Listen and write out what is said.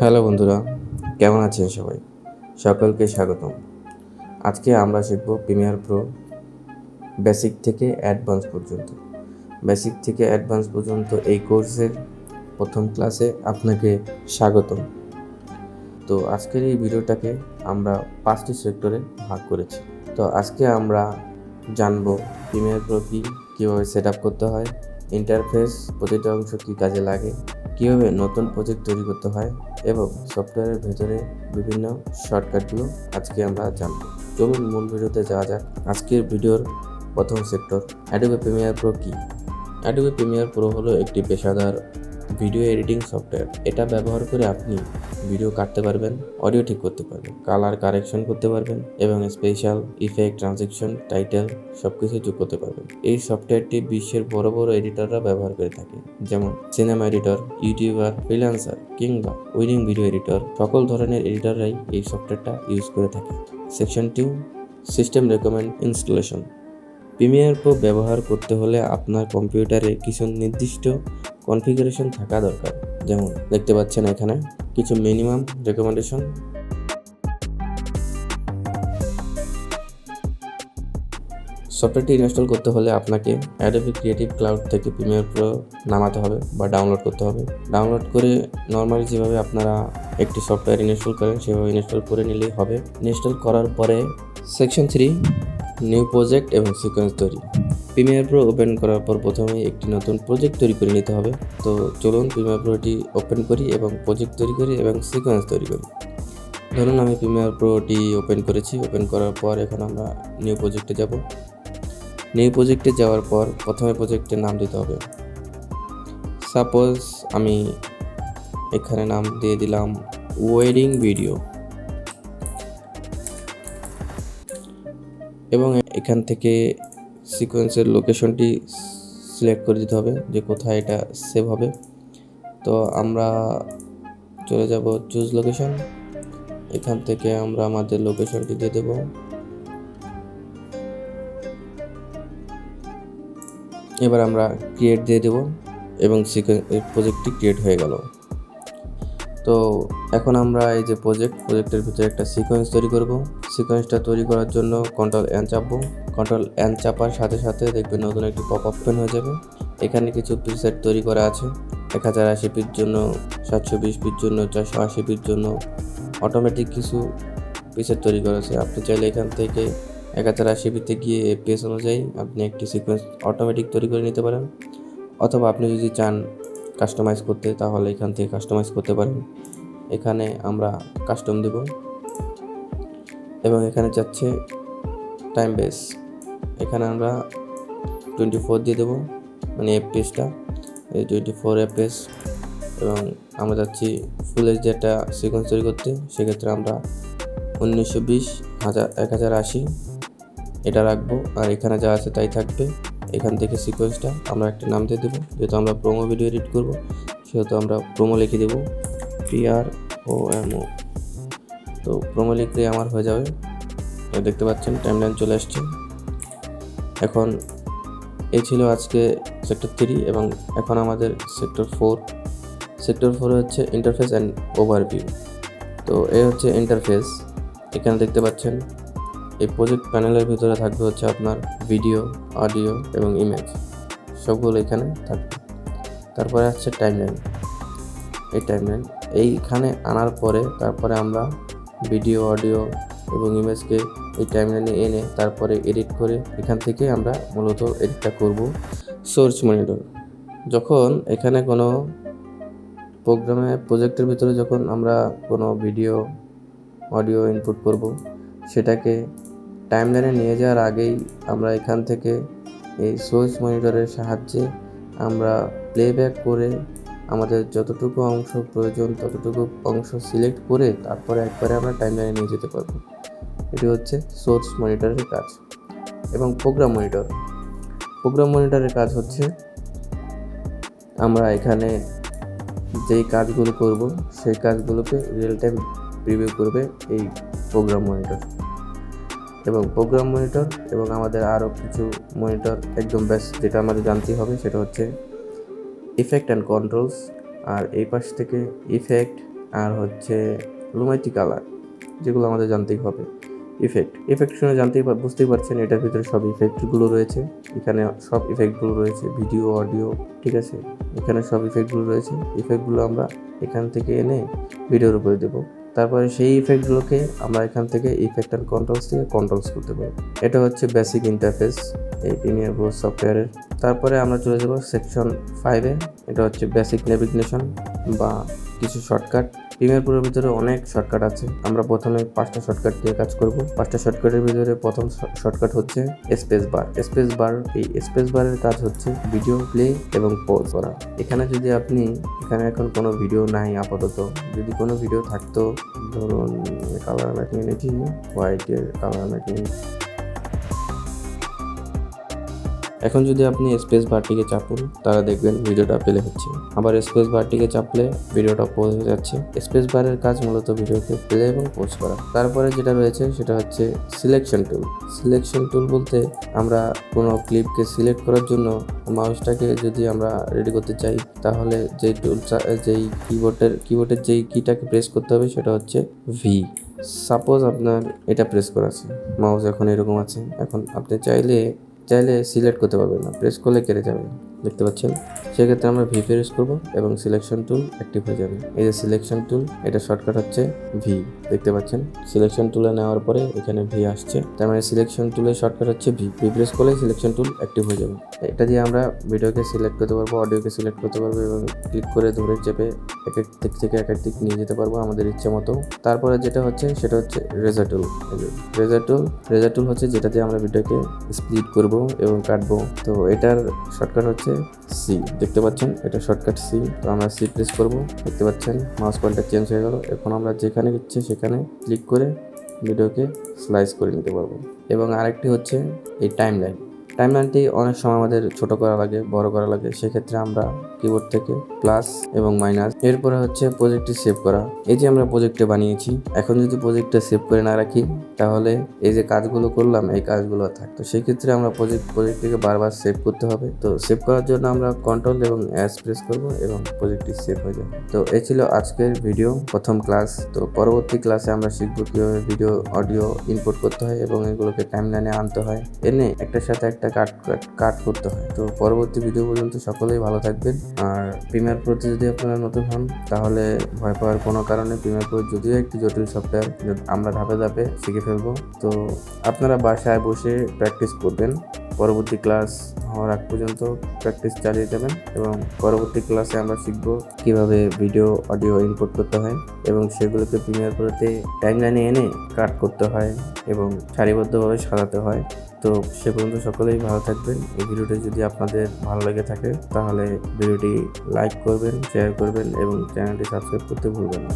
Hello বন্ধুরা, কেমন আছেন সবাই? সকলকে স্বাগতম। আজকে আমরা শিখব প্রিমিয়ার প্রো বেসিক থেকে অ্যাডভান্স পর্যন্ত। বেসিক থেকে অ্যাডভান্স পর্যন্ত এই কোর্সের প্রথম ক্লাসে আপনাকে স্বাগতম। তো আজকের এই ভিডিওটাকে আমরা পাঁচটি সেক্টরে ভাগ করেছি। তো আজকে আমরা জানব প্রিমিয়ার প্রো কী, কীভাবে সেট করতে হয় ইন্টারফেস প্রতিটা অংশ কী কাজে লাগে, কীভাবে নতুন প্রজেক্ট তৈরি করতে হয় এবং সফটওয়্যারের ভেতরে বিভিন্ন শর্টকাটগুলো আজকে আমরা জানব। চলুন মূল ভিডিওতে যাওয়া যাক। আজকের ভিডিওর প্রথম সেক্টর অ্যাডোবে প্রিমিয়ার প্রো কী? অ্যাডোবে প্রিমিয়ার প্রো হলো একটি পেশাদার ভিডিও এডিটিং সফটওয়্যার এটা ব্যবহার করে আপনি ভিডিও কাটতে পারবেন অডিও ঠিক করতে পারবেন কালার কারেকশন করতে পারবেন এবং স্পেশাল ইফেক্ট ট্রানজেকশন টাইটেল সব কিছু যোগ করতে পারবেন। এই সফটওয়্যারটি বিশ্বের বড় বড় এডিটররা ব্যবহার করে থাকে, যেমন সিনেমা এডিটর ইউটিউবার ফ্রিল্যান্সার কিংবা উইডিং ভিডিও এডিটর সকল ধরনের এডিটররাই এই সফটওয়্যারটা ইউজ করে থাকে। Section two system recommend installation Premiere Pro ব্যবহার করতে হলে আপনার কম্পিউটারে কিছু নির্দিষ্ট কনফিগারেশন থাকা দরকার। যেমন, দেখতে পাচ্ছেন এখানে কিছু মিনিমাম রেকমেন্ডেশন। সফটওয়্যারটি ইনস্টল করতে হলে আপনাকে অ্যাডোবি ক্রিয়েটিভ ক্লাউড থেকে প্রিমিয়ার প্রো নামাতে হবে বা ডাউনলোড করতে হবে। ডাউনলোড করে নর্মালি যেভাবে আপনারা একটি সফটওয়্যার ইনস্টল করেন, সেভাবে ইনস্টল করে নিলেই হবে। ইনস্টল করার পরে সেকশন থ্রি নিউ প্রজেক্ট এবং সিকোয়েন্স তৈরি। প্রিমিয়ার প্রো ওপেন করার পর প্রথমে একটি নতুন প্রজেক্ট তৈরি করে নিতে হবে। তো চলুন প্রিমিয়ার প্রোটি ওপেন করি এবং প্রজেক্ট তৈরি করি এবং সিকোয়েন্স তৈরি করি। ধরুন আমি প্রিমিয়ার প্রোটি ওপেন করেছি। ওপেন করার পর এখন আমরা নিউ প্রজেক্টে যাব। নিউ প্রজেক্টে যাওয়ার পর প্রথমে প্রজেক্টের নাম দিতে হবে। সাপোজ আমি এখানে নাম দিয়ে দিলাম ওয়েডিং ভিডিও এবং এখান থেকে সিকোয়েন্সের লোকেশনটি সিলেক্ট করে দিতে হবে যে কোথায় এটা সেভ হবে। তো আমরা চলে যাব চুজ লোকেশন এখান থেকে আমরা আমাদের লোকেশনটি দিয়ে দেব। এবার আমরা ক্রিয়েট দিয়ে দেব এবং সিকোয়েন্স প্রজেক্টটি ক্রিয়েট হয়ে গেল। তো এখন আমরা এই যে প্রজেক্ট প্রজেক্টের ভিতরে একটা সিকোয়েন্স তৈরি করব। সিকোয়েন্সটা তৈরি করার জন্য কন্ট্রোল এন চাপবো। কন্ট্রোল এন চাপার সাথে সাথে দেখবেন নতুন একটি পপ আপ পেন হয়ে যাবে। এখানে কিছু প্রিসেট তৈরি করা আছে। এক হাজার আশি পির জন্য, সাতশো বিশ পির জন্য, চারশো আশি পির জন্য অটোমেটিক কিছু প্রিসেট তৈরি করা আছে। আপনি চাইলে এখান থেকে এক হাজার আশি পিতে গিয়ে এপিএস অনুযায়ী আপনি একটি সিকোয়েন্স অটোমেটিক তৈরি করে নিতে পারেন। অথবা আপনি যদি চান কাস্টমাইজ করতে, তাহলে এখান থেকে কাস্টমাইজ করতে পারেন। এখানে আমরা কাস্টম দেব। এবং এখানে যাচ্ছে টাইম বেস এখানে আমরা টোয়েন্টি ফোর দিয়ে দেবো মানে এফপিএসটা এই টোয়েন্টি ফোর এফপিএস এবং আমরা যাচ্ছি ফুল এইচ একটা সিকোয়েন্স তৈরি করতে। সেক্ষেত্রে আমরা উনিশশো বিশ, হাজার, এক হাজার আশি, এটা রাখব। আর এখানে যা আছে তাই থাকবে। এখান থেকে সিকোয়েন্সটা আমরা একটা নাম দিয়ে দেবো, যেহেতু আমরা প্রোমো ভিডিও এডিট করব, সেহেতু আমরা প্রোমো লিখে দেবো পি আর ও এম ও তো প্রোমো লিখলে আমার হয়ে যাবে। তো দেখতে পাচ্ছেন টাইমলাইন চলে আসছে। এখন এই ছিল আজকে সেক্টর থ্রি এবং এখন আমাদের সেক্টর ফোর সেক্টর ফোর হচ্ছে ইন্টারফেস অ্যান্ড ওভারভিউ তো এই হচ্ছে ইন্টারফেস এখানে দেখতে পাচ্ছেন এই প্রজেক্ট প্যানেলের ভিতরে থাকবে হচ্ছে আপনার ভিডিও অডিও এবং ইমেজ সবগুলো এখানে থাকবে। তারপরে হচ্ছে টাইমলাইন এই টাইমলাইন এইখানে আনার পরে তারপরে আমরা ভিডিও অডিও এবং ইমেজকে এই টাইমলাইনে এনে তারপরে এডিট করে এখান থেকে আমরা মূলত এডিটটা করব সোর্স মনিটর যখন এখানে কোনো প্রোগ্রামে প্রজেক্টের ভিতরে যখন আমরা কোনো ভিডিও অডিও ইনপুট করব, সেটাকে টাইমলাইনে নিয়ে যাওয়ার আগেই আমরা এখান থেকে এই সোর্স মনিটরের সাহায্যে আমরা প্লেব্যাক করে আমাদের যতটুকু অংশ প্রয়োজন, ততটুকু অংশ সিলেক্ট করে তারপরে একবারে আমরা টাইম টাইমলাইনে নিয়ে যেতে পারব। এটি হচ্ছে সোর্স মনিটরের কাজ এবং প্রোগ্রাম মনিটর প্রোগ্রাম মনিটরের কাজ হচ্ছে আমরা এখানে যেই কাজগুলো করব, সেই কাজগুলোকে রিয়েল টাইম প্রিভিউ করবে এই প্রোগ্রাম মনিটর এবং প্রোগ্রাম মনিটর এবং আমাদের আরও কিছু মনিটর একদম ব্যাস যেটা আমাদের জানতেই হবে সেটা হচ্ছে ইফেক্ট অ্যান্ড কন্ট্রোলস আর এই পাশ থেকে ইফেক্ট আর হচ্ছে লুমাইটি কালার যেগুলো আমাদের জানতেই হবে ইফেক্ট ইফেক্ট শুনে জানতেই বুঝতেই পারছেন এটার ভিতরে সব ইফেক্টগুলো রয়েছে এখানে সব ইফেক্টগুলো রয়েছে ভিডিও অডিও ঠিক আছে? এখানে সব ইফেক্টগুলো রয়েছে। ইফেক্টগুলো আমরা এখান থেকে এনে ভিডিওর উপরে দেবো। তারপরে সেই ইফেক্টগুলোকে আমরা এখান থেকে ইফেক্ট অ্যান্ড কন্ট্রোলস থেকে কন্ট্রোলস করতে পারি। এটা হচ্ছে বেসিক ইন্টারফেস এই প্রিমিয়ার প্রো সফটওয়্যারের তারপরে আমরা চলে যাব সেকশন ফাইভে এটা হচ্ছে বেসিক নেভিগনেশন বা কিছু শর্টকাট প্রিমিয়ার ভিতরে অনেক শর্টকাট আছে। আমরা প্রথমে পাঁচটা শর্টকাট দিয়ে কাজ করব। পাঁচটা শর্টকাটের ভিতরে প্রথম শর্টকাট হচ্ছে স্পেস বার স্পেস বার এই স্পেস বারের কাজ হচ্ছে ভিডিও প্লে এবং পজ করা। এখানে যদি আপনি, এখানে এখন কোনো ভিডিও নাই আপাতত। যদি কোনো ভিডিও থাকতো, ধরুন কালার ম্যাট নিয়েছি হোয়াইটের কালার নিয়েছি। এখন যদি আপনি স্পেস বারটিকে চাপুন তারা দেখবেন ভিডিওটা প্লে হচ্ছে। আবার স্পেস বারটিকে চাপলে ভিডিওটা পোজ হয়ে যাচ্ছে। স্পেস বারের কাজ মূলত ভিডিওকে প্লে এবং পোজ করা। তারপরে যেটা রয়েছে, সেটা হচ্ছে সিলেকশন টুল সিলেকশন টুল বলতে আমরা কোনো ক্লিপকে সিলেক্ট করার জন্য মাউসটাকে যদি আমরা রেডি করতে চাই, তাহলে যেই টুল যেই কিবোর্ডের কিবোর্ডের যেই কিটাকে প্রেস করতে হবে, সেটা হচ্ছে ভি সাপোজ আপনার এটা প্রেস করা আছে। মাউস এখন এরকম আছে। এখন আপনি চাইলে চাইলে সিলেক্ট করতে পারবেন না। প্রেস করলে কেটে যাবে। দেখতে পাচ্ছেন? সেক্ষেত্রে আমরা ভি প্রেস করব এবং সিলেকশন টুল অ্যাক্টিভ হয়ে যাবে। এই যে সিলেকশন টুল এটা শর্টকাট হচ্ছে ভি দেখতে পাচ্ছেন? সিলেকশন টুলে নেওয়ার পরে এখানে ভি আসছে। তার মানে সিলেকশন টুলের শর্টকাট হচ্ছে ভি ভি প্রেস করলে সিলেকশন টুল অ্যাক্টিভ হয়ে যাবে। এটা দিয়ে আমরা ভিডিওকে সিলেক্ট করতে পারব অডিওকে সিলেক্ট করতে পারব এবং ক্লিক করে ধরে চেপে এক এক দিক থেকে এক এক দিক নিয়ে যেতে পারব আমাদের ইচ্ছে মতো। তারপরে যেটা হচ্ছে, সেটা হচ্ছে razor tool razor tool razor tool হচ্ছে যেটা দিয়ে আমরা ভিডিওকে স্প্লিট করব এবং কাটবো। তো এটার শর্টকাট হচ্ছে সি দেখতে পাচ্ছেন? এটা শর্টকাট সি তো আমরা সি প্রেস করব, দেখতে পাচ্ছেন? মাউস পয়েন্টটা চেঞ্জ হয়ে গেল। এখন আমরা যেখানে ইচ্ছে সেখানে ক্লিক করে ভিডিওকে স্লাইস করে নিতে পারব। এবং আরেকটি হচ্ছে এই টাইম লাইন টাইমলাইনটি অনেক সময় আমাদের ছোট করা লাগে, বড় করা লাগে। সেক্ষেত্রে আমরা কিবোর্ড থেকে প্লাস এবং মাইনাস এরপরে হচ্ছে প্রজেক্টটি সেভ করা। এই যে আমরা প্রজেক্টে বানিয়েছি, এখন যদি প্রজেক্টটা সেভ করে না রাখি, তাহলে এই যে কাজগুলো করলাম, এই কাজগুলো আর থাকতো। সেই ক্ষেত্রে আমরা প্রজেক্ট প্রজেক্টটিকে বারবার সেভ করতে হবে। তো সেভ করার জন্য আমরা কন্ট্রোল এবং অ্যাস প্রেস করব এবং প্রজেক্টটি সেভ হয়ে যাবে। তো এ ছিল আজকের ভিডিও প্রথম ক্লাস তো পরবর্তী ক্লাসে আমরা শিখব কীভাবে ভিডিও অডিও ইনপুট করতে হয় এবং এগুলোকে টাইমলাইনে আনতে হয়। এনে একটার সাথে একটা কাট কাট করতে হয়। তো পরবর্তী ভিডিও পর্যন্ত সকলেই ভালো থাকবেন। আর প্রিমিয়ার প্রতি যদি আপনারা নতুন হন, তাহলে ভয় পাওয়ার কোনো কারণে প্রিমিয়ার প্রো যদিও একটি জটিল সফটওয়্যার আমরা ধাপে ধাপে শিখে ফেলব। তো আপনারা বাসায় বসে প্র্যাকটিস করবেন। পরবর্তী ক্লাস হওয়ার আগ পর্যন্ত প্র্যাকটিস চালিয়ে যাবেন এবং পরবর্তী ক্লাসে আমরা শিখব কীভাবে ভিডিও অডিও ইনপুট করতে হয় এবং সেগুলোকে প্রিমিয়ার প্রোতে টাইমলাইনে এনে কাট করতে হয় এবং সারিবদ্ধভাবে সাজাতে হয়। তো সে পর্যন্ত সকলেই ভালো থাকবেন। এই ভিডিওটি যদি আপনাদের ভালো লেগে থাকে, তাহলে ভিডিওটি লাইক করবেন শেয়ার করবেন এবং চ্যানেলটি সাবস্ক্রাইব করতে ভুলবেন না।